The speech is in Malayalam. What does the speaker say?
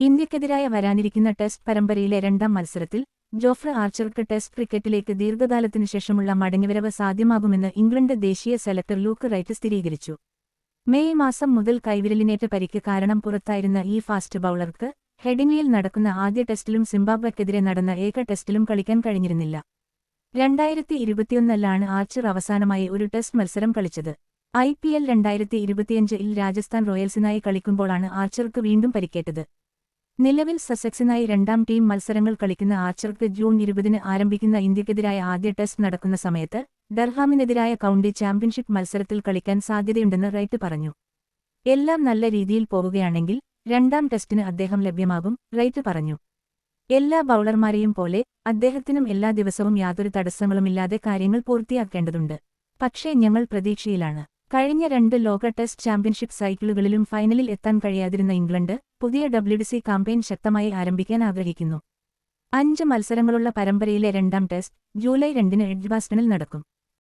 ഇന്ത്യക്കെതിരായ വരാനിരിക്കുന്ന ടെസ്റ്റ് പരമ്പരയിലെ രണ്ടാം മത്സരത്തിൽ ജോഫ്ര ആർച്ചർക്ക് ടെസ്റ്റ് ക്രിക്കറ്റിലേക്ക് ദീർഘകാലത്തിനു ശേഷമുള്ള മടങ്ങിവരവ് സാധ്യമാകുമെന്ന് ഇംഗ്ലണ്ട് ദേശീയ സെലക്ടർ ലൂക്ക് റൈറ്റ് സ്ഥിരീകരിച്ചു. മെയ് മാസം മുതൽ കൈവിരലിനേറ്റ പരിക്ക് കാരണം പുറത്തായിരുന്ന ഈ ഫാസ്റ്റ് ബൌളർക്ക് ഹെഡിംഗ്ലിയിൽ നടക്കുന്ന ആദ്യ ടെസ്റ്റിലും സിംബാബ്വെക്കെതിരെ നടന്ന ഏക ടെസ്റ്റിലും കളിക്കാൻ കഴിഞ്ഞിരുന്നില്ല. രണ്ടായിരത്തി ഇരുപത്തിയൊന്നിലാണ് ആർച്ചർ അവസാനമായി ഒരു ടെസ്റ്റ് മത്സരം കളിച്ചത്. ഐ പി എൽ രണ്ടായിരത്തി ഇരുപത്തിയഞ്ചിൽ രാജസ്ഥാൻ റോയൽസിനായി കളിക്കുമ്പോഴാണ് ആർച്ചർക്ക് വീണ്ടും പരിക്കേറ്റത്. നിലവിൽ സസെക്സിനായി രണ്ടാം ടീം മത്സരങ്ങൾ കളിക്കുന്ന ആർച്ചർക്ക് ജൂൺ ഇരുപതിന് ആരംഭിക്കുന്ന ഇന്ത്യക്കെതിരായ ആദ്യ ടെസ്റ്റ് നടക്കുന്ന സമയത്ത് ഡർഹാമിനെതിരായ കൌണ്ടി ചാമ്പ്യൻഷിപ്പ് മത്സരത്തിൽ കളിക്കാൻ സാധ്യതയുണ്ടെന്ന് റൈറ്റ് പറഞ്ഞു. എല്ലാം നല്ല രീതിയിൽ പോവുകയാണെങ്കിൽ രണ്ടാം ടെസ്റ്റിന് അദ്ദേഹം ലഭ്യമാകും റൈറ്റ് പറഞ്ഞു. എല്ലാ ബൌളർമാരെയും പോലെ അദ്ദേഹത്തിനും എല്ലാ ദിവസവും യാതൊരു തടസ്സങ്ങളുമില്ലാതെ കാര്യങ്ങൾ പൂർത്തിയാക്കേണ്ടതുണ്ട്. പക്ഷേ ഞങ്ങൾ പ്രതീക്ഷയിലാണ്. കഴിഞ്ഞ രണ്ട് ലോക ടെസ്റ്റ് ചാമ്പ്യൻഷിപ്പ് സൈക്കിളുകളിലും ഫൈനലിൽ എത്താൻ കഴിയാതിരുന്ന ഇംഗ്ലണ്ട് പുതിയ ഡബ്ല്യുഡിസി കാമ്പയിൻ ശക്തമായി ആരംഭിക്കാൻ ആഗ്രഹിക്കുന്നു. അഞ്ച് മത്സരങ്ങളുള്ള പരമ്പരയിലെ രണ്ടാം ടെസ്റ്റ് ജൂലൈ രണ്ടിന് എഡ്ജ്ബാസ്റ്റണിൽ നടക്കും.